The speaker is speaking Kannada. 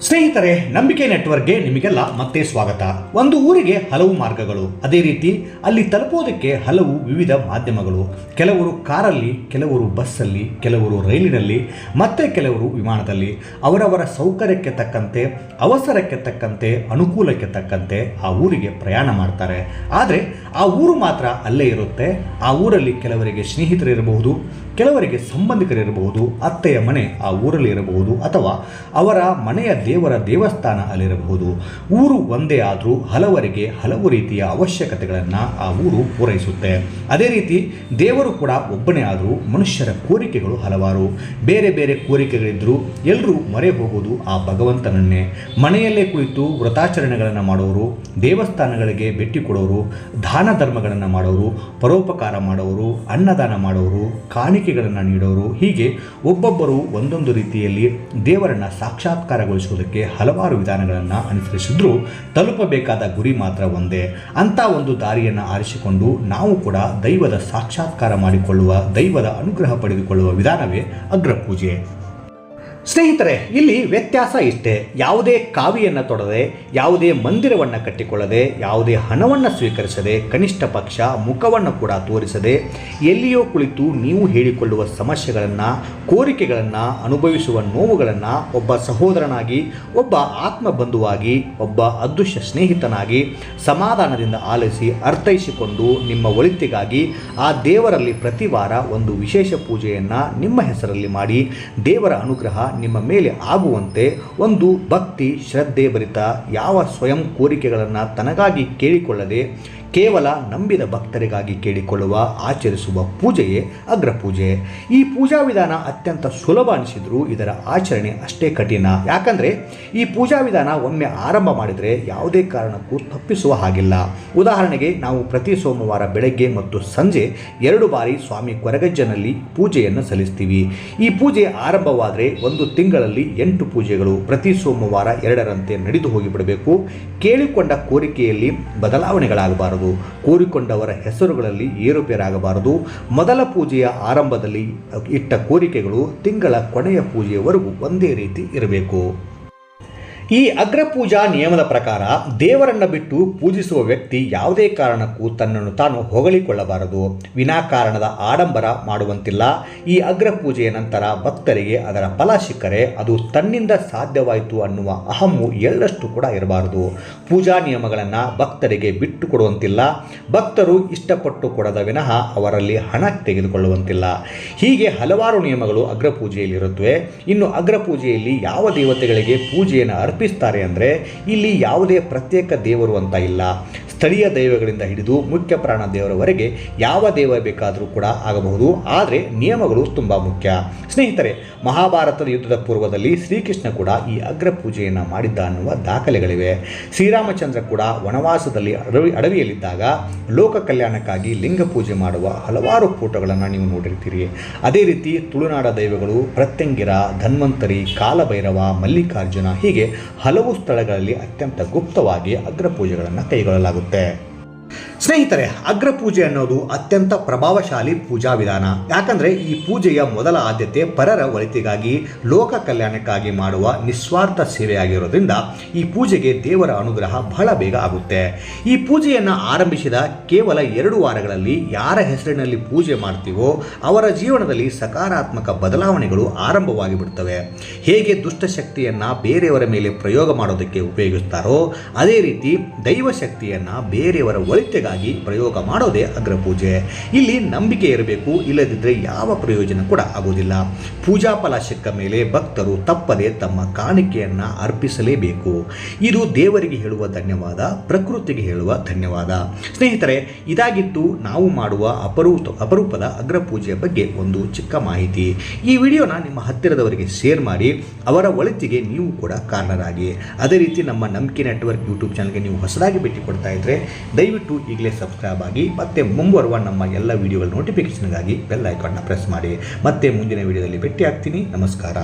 ಸ್ನೇಹಿತರೆ, ನಂಬಿಕೆ ನೆಟ್ವರ್ಕ್ಗೆ ನಿಮಗೆಲ್ಲ ಮತ್ತೆ ಸ್ವಾಗತ. ಒಂದು ಊರಿಗೆ ಹಲವು ಮಾರ್ಗಗಳು. ಅದೇ ರೀತಿ, ಅಲ್ಲಿ ತಲುಪೋದಕ್ಕೆ ಹಲವು ವಿವಿಧ ಮಾಧ್ಯಮಗಳು. ಕೆಲವರು ಕಾರಲ್ಲಿ, ಕೆಲವರು ಬಸ್ಸಲ್ಲಿ, ಕೆಲವರು ರೈಲಿನಲ್ಲಿ, ಮತ್ತೆ ಕೆಲವರು ವಿಮಾನದಲ್ಲಿ. ಅವರವರ ಸೌಕರ್ಯಕ್ಕೆ ತಕ್ಕಂತೆ, ಅವಸರಕ್ಕೆ ತಕ್ಕಂತೆ, ಅನುಕೂಲಕ್ಕೆ ತಕ್ಕಂತೆ ಆ ಊರಿಗೆ ಪ್ರಯಾಣ ಮಾಡ್ತಾರೆ. ಆದರೆ, ಆ ಊರು ಮಾತ್ರ ಅಲ್ಲೇ ಇರುತ್ತೆ. ಆ ಊರಲ್ಲಿ ಕೆಲವರಿಗೆ ಸ್ನೇಹಿತರಿರಬಹುದು. ಕೆಲವರಿಗೆ ಸಂಬಂಧಿಕರಿರಬಹುದು, ಅತ್ತೆಯ ಮನೆ ಆ ಊರಲ್ಲಿ ಇರಬಹುದು ಅಥವಾ ಅವರ ಮನೆಯ ದೇವರ ದೇವಸ್ಥಾನ ಅಲ್ಲಿರಬಹುದು. ಊರು ಒಂದೇ ಆದರೂ ಹಲವರಿಗೆ ಹಲವು ರೀತಿಯ ಅವಶ್ಯಕತೆಗಳನ್ನು ಆ ಊರು ಪೂರೈಸುತ್ತೆ. ಅದೇ ರೀತಿ ದೇವರು ಕೂಡ ಒಬ್ಬನೇ ಆದರೂ ಮನುಷ್ಯರ ಕೋರಿಕೆಗಳು ಹಲವಾರು. ಬೇರೆ ಬೇರೆ ಕೋರಿಕೆಗಳಿದ್ದರೂ ಎಲ್ಲರೂ ಮೊರೆ ಹೋಗುವುದು ಆ ಭಗವಂತನನ್ನೇ. ಮನೆಯಲ್ಲೇ ಕುಳಿತು ವ್ರತಾಚರಣೆಗಳನ್ನು ಮಾಡೋರು, ದೇವಸ್ಥಾನಗಳಿಗೆ ಭೇಟಿ ಕೊಡೋರು, ದಾನ ಧರ್ಮಗಳನ್ನು ಮಾಡೋರು, ಪರೋಪಕಾರ ಮಾಡೋರು, ಅನ್ನದಾನ ಮಾಡೋರು ಕಾಣಿಕೆಗಳನ್ನು ನೀಡೋರು, ಹೀಗೆ ಒಬ್ಬೊಬ್ಬರು ಒಂದೊಂದು ರೀತಿಯಲ್ಲಿ ದೇವರನ್ನು ಸಾಕ್ಷಾತ್ಕಾರಗೊಳಿಸುವುದಕ್ಕೆ ಹಲವಾರು ವಿಧಾನಗಳನ್ನು ಅನುಸರಿಸಿದ್ರೂ. ತಲುಪಬೇಕಾದ ಗುರಿ ಮಾತ್ರ ಒಂದೇ. ಅಂಥ ಒಂದು ದಾರಿಯನ್ನು ಆರಿಸಿಕೊಂಡು ನಾವು ಕೂಡ ದೈವದ ಸಾಕ್ಷಾತ್ಕಾರ ಮಾಡಿಕೊಳ್ಳುವ, ದೈವದ ಅನುಗ್ರಹ ಪಡೆದುಕೊಳ್ಳುವ ವಿಧಾನವೇ ಅಗ್ರಪೂಜೆ. ಸ್ನೇಹಿತರೆ, ಇಲ್ಲಿ ವ್ಯತ್ಯಾಸ ಇಷ್ಟೇ. ಯಾವುದೇ ಕಾವಿಯನ್ನು ತೊಡದೆ, ಯಾವುದೇ ಮಂದಿರವನ್ನು ಕಟ್ಟಿಕೊಳ್ಳದೆ, ಯಾವುದೇ ಹಣವನ್ನು ಸ್ವೀಕರಿಸದೆ, ಕನಿಷ್ಠ ಪಕ್ಷ ಮುಖವನ್ನು ಕೂಡ ತೋರಿಸದೆ, ಎಲ್ಲಿಯೋ ಕುಳಿತು ನೀವು ಹೇಳಿಕೊಳ್ಳುವ ಸಮಸ್ಯೆಗಳನ್ನು, ಕೋರಿಕೆಗಳನ್ನು, ಅನುಭವಿಸುವ ನೋವುಗಳನ್ನು ಒಬ್ಬ ಸಹೋದರನಾಗಿ, ಒಬ್ಬ ಆತ್ಮಬಂಧುವಾಗಿ, ಒಬ್ಬ ಅದೃಶ್ಯ ಸ್ನೇಹಿತನಾಗಿ ಸಮಾಧಾನದಿಂದ ಆಲಿಸಿ ಅರ್ಥೈಸಿಕೊಂಡು ನಿಮ್ಮ ಒಳಿತಿಗಾಗಿ ಆ ದೇವರಲ್ಲಿ ಪ್ರತಿ ವಾರ ಒಂದು ವಿಶೇಷ ಪೂಜೆಯನ್ನು ನಿಮ್ಮ ಹೆಸರಲ್ಲಿ ಮಾಡಿ ದೇವರ ಅನುಗ್ರಹ ನಿಮ್ಮ ಮೇಲೆ ಆಗುವಂತೆ ಒಂದು ಭಕ್ತಿ ಶ್ರದ್ಧೆ ಭರಿತ ಯಾವ ಸ್ವಯಂ ಕೋರಿಕೆಗಳನ್ನು ತನಗಾಗಿ ಕೇಳಿಕೊಳ್ಳದೆ ಕೇವಲ ನಂಬಿದ ಭಕ್ತರಿಗಾಗಿ ಕೇಳಿಕೊಳ್ಳುವ, ಆಚರಿಸುವ ಪೂಜೆಯೇ ಅಗ್ರಪೂಜೆ ಈ ಪೂಜಾ ವಿಧಾನ ಅತ್ಯಂತ ಸುಲಭ ಅನಿಸಿದರೂ ಇದರ ಆಚರಣೆ ಅಷ್ಟೇ ಕಠಿಣ. ಯಾಕಂದರೆ ಈ ಪೂಜಾ ವಿಧಾನ ಒಮ್ಮೆ ಆರಂಭ ಮಾಡಿದರೆ ಯಾವುದೇ ಕಾರಣಕ್ಕೂ ತಪ್ಪಿಸುವ ಹಾಗಿಲ್ಲ. ಉದಾಹರಣೆಗೆ ನಾವು ಪ್ರತಿ ಸೋಮವಾರ ಬೆಳಗ್ಗೆ ಮತ್ತು ಸಂಜೆ ಎರಡು ಬಾರಿ ಸ್ವಾಮಿ ಕೊರಗಜ್ಜನಲ್ಲಿ ಪೂಜೆಯನ್ನು ಸಲ್ಲಿಸ್ತೀವಿ. ಈ ಪೂಜೆ ಆರಂಭವಾದರೆ ಒಂದು ತಿಂಗಳಲ್ಲಿ ಎಂಟು ಪೂಜೆಗಳು ಪ್ರತಿ ಸೋಮವಾರ ಎರಡರಂತೆ ನಡೆದು ಹೋಗಿಬಿಡಬೇಕು. ಕೇಳಿಕೊಂಡ ಕೋರಿಕೆಯಲ್ಲಿ ಬದಲಾವಣೆಗಳಾಗಬಾರದು. ಕೋರಿಕೊಂಡವರ ಹೆಸರುಗಳಲ್ಲಿ ಏರುಪೇರಾಗಬಾರದು. ಮೊದಲ ಪೂಜೆಯ ಆರಂಭದಲ್ಲಿ ಇಟ್ಟ ಕೋರಿಕೆಗಳು ತಿಂಗಳ ಕೊನೆಯ ಪೂಜೆಯವರೆಗೂ ಒಂದೇ ರೀತಿ ಇರಬೇಕು. ಈ ಅಗ್ರಪೂಜಾ ನಿಯಮದ ಪ್ರಕಾರ ದೇವರನ್ನ ಬಿಟ್ಟು ಪೂಜಿಸುವ ವ್ಯಕ್ತಿ ಯಾವುದೇ ಕಾರಣಕ್ಕೂ ತನ್ನನ್ನು ತಾನು ಹೊಗಳಿಕೊಳ್ಳಬಾರದು. ವಿನಾಕಾರಣದ ಆಡಂಬರ ಮಾಡುವಂತಿಲ್ಲ. ಈ ಅಗ್ರಪೂಜೆಯ ನಂತರ ಭಕ್ತರಿಗೆ ಅದರ ಫಲ ಸಿಕ್ಕರೆ ಅದು ತನ್ನಿಂದ ಸಾಧ್ಯವಾಯಿತು ಅನ್ನುವ ಅಹಮ್ಮು ಎಳ್ಳಷ್ಟು ಕೂಡ ಇರಬಾರದು. ಪೂಜಾ ನಿಯಮಗಳನ್ನು ಭಕ್ತರಿಗೆ ಬಿಟ್ಟು ಕೊಡುವಂತಿಲ್ಲ. ಭಕ್ತರು ಇಷ್ಟಪಟ್ಟು ಕೊಡದ ವಿನಃ ಅವರಲ್ಲಿ ಹಣ ತೆಗೆದುಕೊಳ್ಳುವಂತಿಲ್ಲ. ಹೀಗೆ ಹಲವಾರು ನಿಯಮಗಳು ಅಗ್ರಪೂಜೆಯಲ್ಲಿರುತ್ತವೆ. ಇನ್ನು ಅಗ್ರಪೂಜೆಯಲ್ಲಿ ಯಾವ ದೇವತೆಗಳಿಗೆ ಪೂಜೆಯನ್ನು ಅರ್ಪಿಸ್ತಾರೆ ಅಂದರೆ ಇಲ್ಲಿ ಯಾವುದೇ ಪ್ರತ್ಯೇಕ ದೇವರು ಅಂತ ಇಲ್ಲ. ಸ್ಥಳೀಯ ದೈವಗಳಿಂದ ಹಿಡಿದು ಮುಖ್ಯ ಪ್ರಾಣ ದೇವರವರೆಗೆ ಯಾವ ದೇವ ಬೇಕಾದರೂ ಕೂಡ ಆಗಬಹುದು. ಆದರೆ ನಿಯಮಗಳು ತುಂಬ ಮುಖ್ಯ. ಸ್ನೇಹಿತರೆ, ಮಹಾಭಾರತದ ಯುದ್ಧದ ಪೂರ್ವದಲ್ಲಿ ಶ್ರೀಕೃಷ್ಣ ಕೂಡ ಈ ಅಗ್ರ ಪೂಜೆಯನ್ನು ಮಾಡಿದ್ದ ಅನ್ನುವ ದಾಖಲೆಗಳಿವೆ. ಶ್ರೀರಾಮಚಂದ್ರ ಕೂಡ ವನವಾಸದಲ್ಲಿ ಅಡವಿ, ಅಡವಿಯಲ್ಲಿದ್ದಾಗ ಲೋಕ ಕಲ್ಯಾಣಕ್ಕಾಗಿ ಲಿಂಗ ಪೂಜೆ ಮಾಡುವ ಹಲವಾರು ಫೋಟೋಗಳನ್ನು ನೀವು ನೋಡಿರ್ತೀರಿ. ಅದೇ ರೀತಿ ತುಳುನಾಡ ದೈವಗಳು ಪ್ರತ್ಯಂಗಿರ, ಧನ್ವಂತರಿ, ಕಾಲಭೈರವ, ಮಲ್ಲಿಕಾರ್ಜುನ ಹೀಗೆ ಹಲವು ಸ್ಥಳಗಳಲ್ಲಿ ಅತ್ಯಂತ ಗುಪ್ತವಾಗಿ ಅಗ್ರ ಪೂಜೆಗಳನ್ನು 对 ಸ್ನೇಹಿತರೆ, ಅಗ್ರ ಪೂಜೆ ಅನ್ನೋದು ಅತ್ಯಂತ ಪ್ರಭಾವಶಾಲಿ ಪೂಜಾ ವಿಧಾನ. ಯಾಕಂದ್ರೆ ಈ ಪೂಜೆಯ ಮೊದಲ ಆದ್ಯತೆ ಪರರ ಒಳಿತಿಗಾಗಿ ಲೋಕ ಕಲ್ಯಾಣಕ್ಕಾಗಿ ಮಾಡುವ ನಿಸ್ವಾರ್ಥ ಸೇವೆಯಾಗಿರೋದ್ರಿಂದ ಈ ಪೂಜೆಗೆ ದೇವರ ಅನುಗ್ರಹ ಬಹಳ ಬೇಗ ಆಗುತ್ತೆ. ಈ ಪೂಜೆಯನ್ನು ಆರಂಭಿಸಿದ ಕೇವಲ ಎರಡು ವಾರಗಳಲ್ಲಿ ಯಾರ ಹೆಸರಿನಲ್ಲಿ ಪೂಜೆ ಮಾಡ್ತೀವೋ ಅವರ ಜೀವನದಲ್ಲಿ ಸಕಾರಾತ್ಮಕ ಬದಲಾವಣೆಗಳು ಆರಂಭವಾಗಿ ಬಿಡ್ತವೆ. ಹೇಗೆ ದುಷ್ಟಶಕ್ತಿಯನ್ನು ಬೇರೆಯವರ ಮೇಲೆ ಪ್ರಯೋಗ ಮಾಡೋದಕ್ಕೆ ಉಪಯೋಗಿಸ್ತಾರೋ, ಅದೇ ರೀತಿ ದೈವ ಶಕ್ತಿಯನ್ನು ಬೇರೆಯವರ ಒಳಿತಿಗಾಗಿ ಪ್ರಯೋಗ ಮಾಡೋದೇ ಅಗ್ರಪೂಜೆ ಇಲ್ಲಿ ನಂಬಿಕೆ ಇರಬೇಕು ಇಲ್ಲದಿದ್ದರೆ ಯಾವ ಪ್ರಯೋಜನ ಕೂಡ ಆಗೋದಿಲ್ಲ. ಪೂಜಾ ಫಲ ಸಿಕ್ಕ ಮೇಲೆ ಭಕ್ತರು ತಪ್ಪದೆ ತಮ್ಮ ಕಾಣಿಕೆಯನ್ನು ಅರ್ಪಿಸಲೇಬೇಕು. ಇದು ದೇವರಿಗೆ ಹೇಳುವ ಧನ್ಯವಾದ, ಪ್ರಕೃತಿಗೆ ಹೇಳುವ ಧನ್ಯವಾದ. ಸ್ನೇಹಿತರೆ, ಇದಾಗಿತ್ತು ನಾವು ಮಾಡುವ ಅಪರೂಪ, ಅಪರೂಪದ ಅಗ್ರಪೂಜೆಯ ಬಗ್ಗೆ ಒಂದು ಚಿಕ್ಕ ಮಾಹಿತಿ. ಈ ವಿಡಿಯೋನ ನಿಮ್ಮ ಹತ್ತಿರದವರಿಗೆ ಶೇರ್ ಮಾಡಿ, ಅವರ ಒಳಿತಿಗೆ ನೀವು ಕೂಡ ಕಾರಣರಾಗಿ. ಅದೇ ರೀತಿ ನಮ್ಮ ನಂಬಿಕೆ ನೆಟ್ವರ್ಕ್ ಯೂಟ್ಯೂಬ್ ಚಾನಲ್ಗೆ ನೀವು ಹೊಸದಾಗಿ ಭೇಟಿ ಕೊಡ್ತಾ ಇದ್ದರೆ ದಯವಿಟ್ಟು ಈಗಲೇ ಸಬ್ಸ್ಕ್ರೈಬ್ ಆಗಿ, ಮತ್ತೆ ಮುಂಬರುವ ನಮ್ಮ ಎಲ್ಲ ವಿಡಿಯೋಗಳ ನೋಟಿಫಿಕೇಷನ್ಗಾಗಿ ಬೆಲ್ ಐಕಾನ್ನ ಪ್ರೆಸ್ ಮಾಡಿ. ಮತ್ತೆ ಮುಂದಿನ ವಿಡಿಯೋದಲ್ಲಿ ಭೇಟಿ ಆಗ್ತೀನಿ ನಮಸ್ಕಾರ.